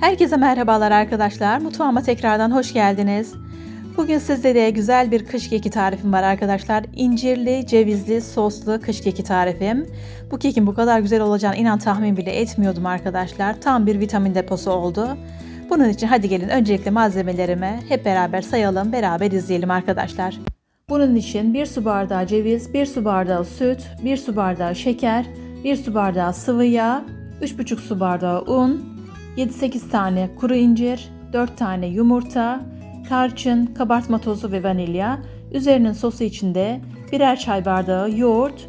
Herkese merhabalar arkadaşlar. Mutfağıma tekrardan hoş geldiniz. Bugün sizlere güzel bir kış keki tarifim var arkadaşlar. İncirli, cevizli, soslu kış keki tarifim. Bu kekin bu kadar güzel olacağını inan tahmin bile etmiyordum arkadaşlar. Tam bir vitamin deposu oldu. Bunun için hadi gelin öncelikle malzemelerimi hep beraber sayalım, beraber izleyelim arkadaşlar. Bunun için 1 su bardağı ceviz, 1 su bardağı süt, 1 su bardağı şeker, 1 su bardağı sıvı yağ, 3,5 su bardağı un, 7-8 tane kuru incir, 4 tane yumurta, tarçın, kabartma tozu ve vanilya. Üzerinin sosu içinde birer çay bardağı yoğurt,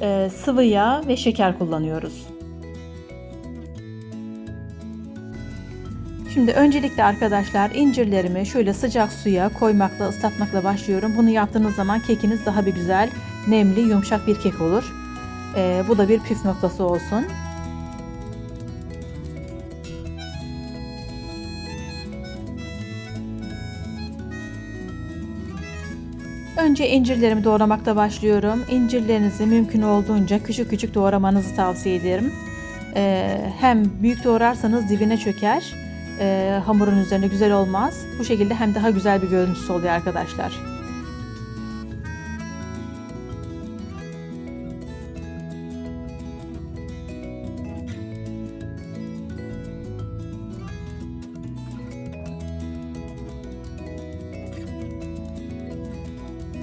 e, sıvı yağ ve şeker kullanıyoruz. Şimdi öncelikle arkadaşlar incirlerimi şöyle sıcak suya koymakla ıslatmakla başlıyorum. Bunu yaptığınız zaman kekiniz daha bir güzel, nemli, yumuşak bir kek olur. E, bu da bir püf noktası olsun. Önce incirlerimi doğramakta başlıyorum. İncirlerinizi mümkün olduğunca küçük küçük doğramanızı tavsiye ederim. Ee, hem büyük doğrarsanız dibine çöker, ee, hamurun üzerine güzel olmaz. Bu şekilde hem daha güzel bir görüntüsü oluyor arkadaşlar.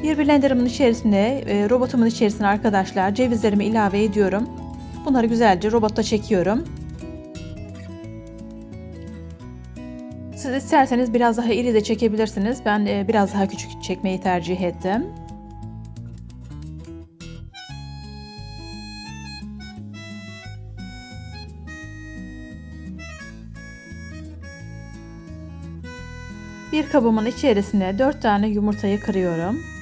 Bir blenderımın içerisine, e, robotumun içerisine arkadaşlar cevizlerimi ilave ediyorum. Bunları güzelce robotta çekiyorum. Siz isterseniz biraz daha iri de çekebilirsiniz. Ben e, biraz daha küçük çekmeyi tercih ettim. Bir kabımın içerisine 4 tane yumurtayı kırıyorum.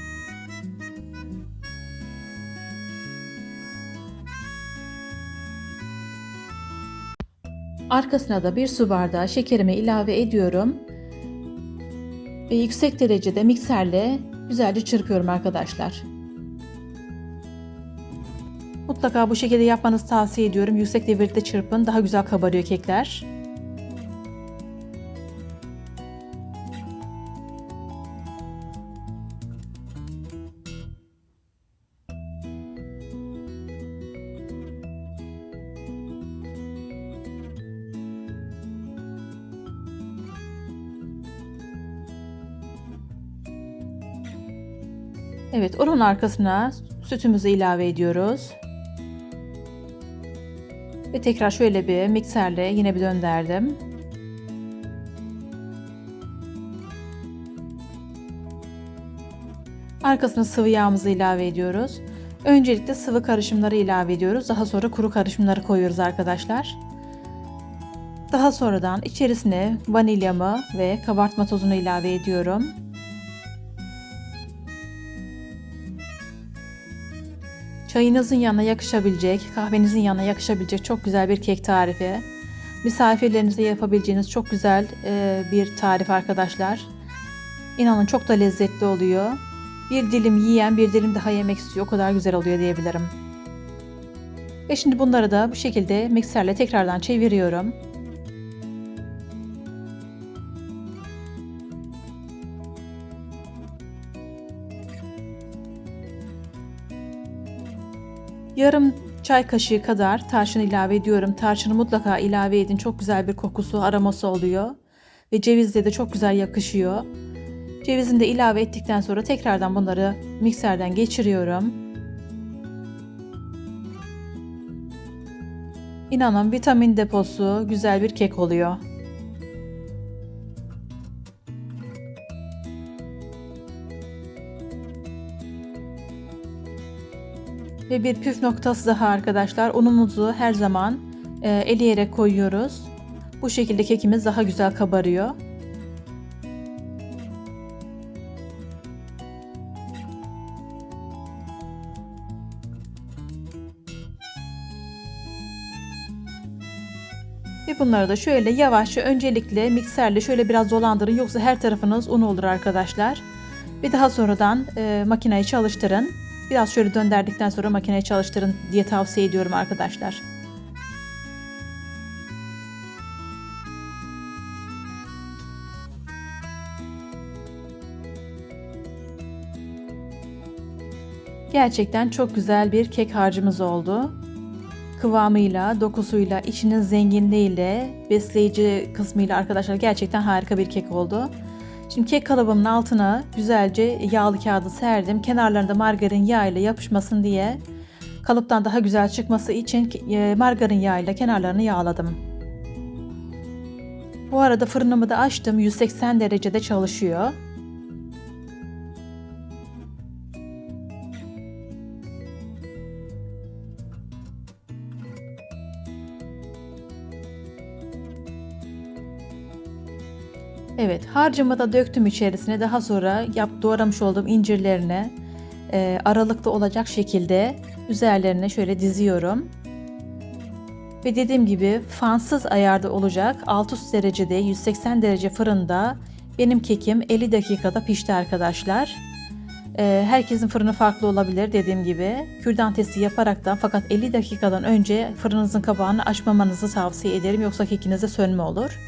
Arkasına da bir su bardağı şekerimi ilave ediyorum. Ve yüksek derecede mikserle güzelce çırpıyorum arkadaşlar. Mutlaka bu şekilde yapmanızı tavsiye ediyorum. Yüksek devirde çırpın. Daha güzel kabarıyor kekler. Evet, onun arkasına sütümüzü ilave ediyoruz. Ve tekrar şöyle bir mikserle yine bir döndürdüm. Arkasına sıvı yağımızı ilave ediyoruz. Öncelikle sıvı karışımları ilave ediyoruz. Daha sonra kuru karışımları koyuyoruz arkadaşlar. Daha sonradan içerisine vanilyamı ve kabartma tozunu ilave ediyorum. Çayınızın yanına yakışabilecek, kahvenizin yanına yakışabilecek çok güzel bir kek tarifi. Misafirlerinize yapabileceğiniz çok güzel e, bir tarif arkadaşlar. İnanın çok da lezzetli oluyor. Bir dilim yiyen bir dilim daha yemek istiyor. O kadar güzel oluyor diyebilirim. Ve şimdi bunları da bu şekilde mikserle tekrardan çeviriyorum. Yarım çay kaşığı kadar tarçın ilave ediyorum. Tarçını mutlaka ilave edin. Çok güzel bir kokusu, aroması oluyor. Ve cevizle de çok güzel yakışıyor. Cevizini de ilave ettikten sonra tekrardan bunları mikserden geçiriyorum. İnanın vitamin deposu güzel bir kek oluyor. Ve bir püf noktası daha arkadaşlar. Unumuzu her zaman e, eleyerek koyuyoruz. Bu şekilde kekimiz daha güzel kabarıyor. Ve bunları da şöyle yavaşça öncelikle mikserle şöyle biraz dolandırın yoksa her tarafınız un olur arkadaşlar. Ve daha sonradan e, makineyi çalıştırın. Biraz şöyle döndürdükten sonra makineye çalıştırın diye tavsiye ediyorum arkadaşlar. Gerçekten çok güzel bir kek harcımız oldu. Kıvamıyla, dokusuyla, içinin zenginliğiyle, besleyici kısmıyla arkadaşlar gerçekten harika bir kek oldu. Şimdi kek kalıbımın altına güzelce yağlı kağıdı serdim. Kenarlarında margarin yağ ile yapışmasın diye kalıptan daha güzel çıkması için e, margarin yağı ile kenarlarını yağladım. Bu arada fırınımı da açtım. 180 derecede çalışıyor. Evet, harcımı da döktüm içerisine. Daha sonra yap doğramış olduğum incirlerine e, aralıklı olacak şekilde üzerlerine şöyle diziyorum. Ve dediğim gibi fansız ayarda olacak. Alt üst derecede 180 derece fırında benim kekim 50 dakikada pişti arkadaşlar. E, herkesin fırını farklı olabilir dediğim gibi. Kürdan testi yaparaktan fakat 50 dakikadan önce fırınınızın kapağını açmamanızı tavsiye ederim. Yoksa kekinize sönme olur.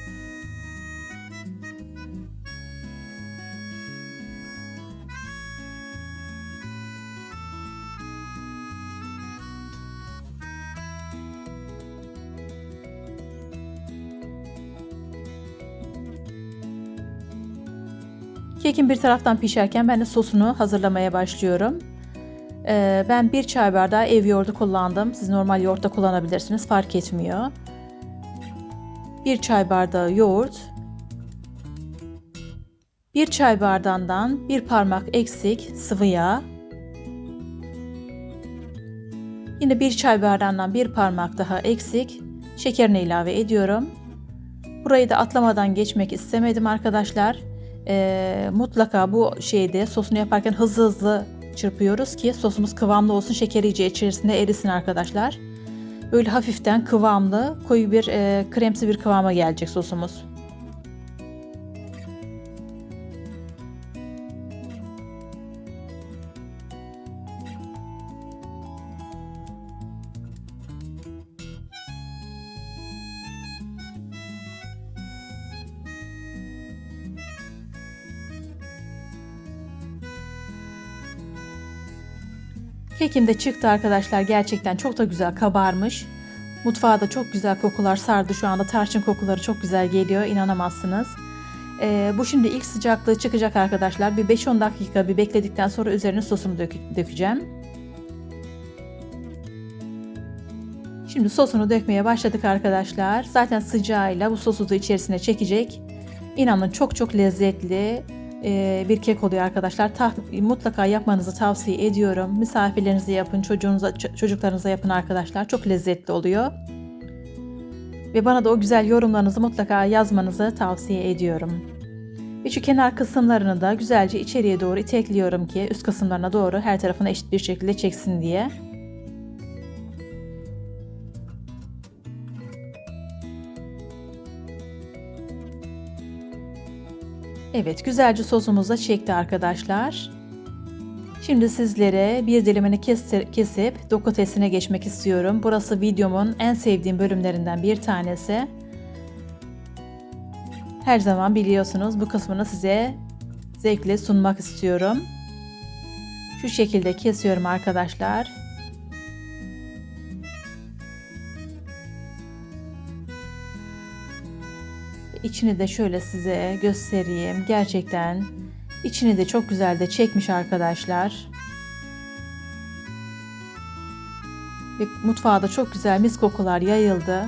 Kekin bir taraftan pişerken ben de sosunu hazırlamaya başlıyorum. Ee, ben bir çay bardağı ev yoğurdu kullandım. Siz normal yoğurt da kullanabilirsiniz. Fark etmiyor. Bir çay bardağı yoğurt. Bir çay bardağından bir parmak eksik sıvı yağ. Yine bir çay bardağından bir parmak daha eksik şekerini ilave ediyorum. Burayı da atlamadan geçmek istemedim arkadaşlar e, mutlaka bu şeyde sosunu yaparken hızlı hızlı çırpıyoruz ki sosumuz kıvamlı olsun. Şeker iyice içerisinde erisin arkadaşlar. Böyle hafiften kıvamlı, koyu bir e, kremsi bir kıvama gelecek sosumuz. Kekim de çıktı arkadaşlar. Gerçekten çok da güzel kabarmış. Mutfağa da çok güzel kokular sardı. Şu anda tarçın kokuları çok güzel geliyor. İnanamazsınız. Ee, bu şimdi ilk sıcaklığı çıkacak arkadaşlar. Bir 5-10 dakika bir bekledikten sonra üzerine sosumu dök dökeceğim. Şimdi sosunu dökmeye başladık arkadaşlar. Zaten sıcağıyla bu sosu da içerisine çekecek. İnanın çok çok lezzetli, bir kek oluyor arkadaşlar. Ta, mutlaka yapmanızı tavsiye ediyorum. Misafirlerinize yapın, çocuğunuza, çocuklarınıza yapın arkadaşlar. Çok lezzetli oluyor. Ve bana da o güzel yorumlarınızı mutlaka yazmanızı tavsiye ediyorum. Ve kenar kısımlarını da güzelce içeriye doğru itekliyorum ki üst kısımlarına doğru her tarafına eşit bir şekilde çeksin diye. Evet güzelce sosumuz da çekti arkadaşlar. Şimdi sizlere bir dilimini kesip dokutesine geçmek istiyorum. Burası videomun en sevdiğim bölümlerinden bir tanesi. Her zaman biliyorsunuz bu kısmını size zevkle sunmak istiyorum. Şu şekilde kesiyorum arkadaşlar. İçini de şöyle size göstereyim. Gerçekten içini de çok güzel de çekmiş arkadaşlar. Ve mutfağa da çok güzel mis kokular yayıldı.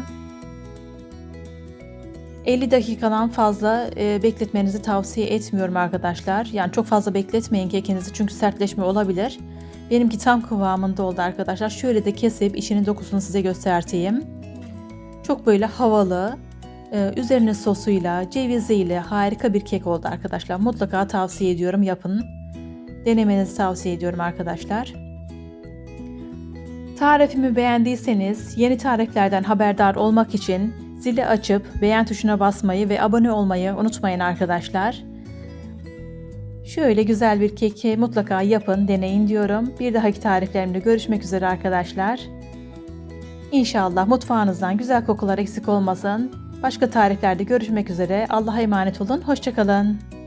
50 dakikadan fazla e, bekletmenizi tavsiye etmiyorum arkadaşlar. Yani çok fazla bekletmeyin kekinizi çünkü sertleşme olabilir. Benimki tam kıvamında oldu arkadaşlar. Şöyle de kesip içinin dokusunu size göstereyim. Çok böyle havalı, ee, üzerine sosuyla, ceviziyle harika bir kek oldu arkadaşlar. Mutlaka tavsiye ediyorum yapın. Denemenizi tavsiye ediyorum arkadaşlar. Tarifimi beğendiyseniz yeni tariflerden haberdar olmak için zili açıp beğen tuşuna basmayı ve abone olmayı unutmayın arkadaşlar. Şöyle güzel bir keki mutlaka yapın, deneyin diyorum. Bir dahaki tariflerimde görüşmek üzere arkadaşlar. İnşallah mutfağınızdan güzel kokular eksik olmasın. Başka tariflerde görüşmek üzere. Allah'a emanet olun. Hoşçakalın.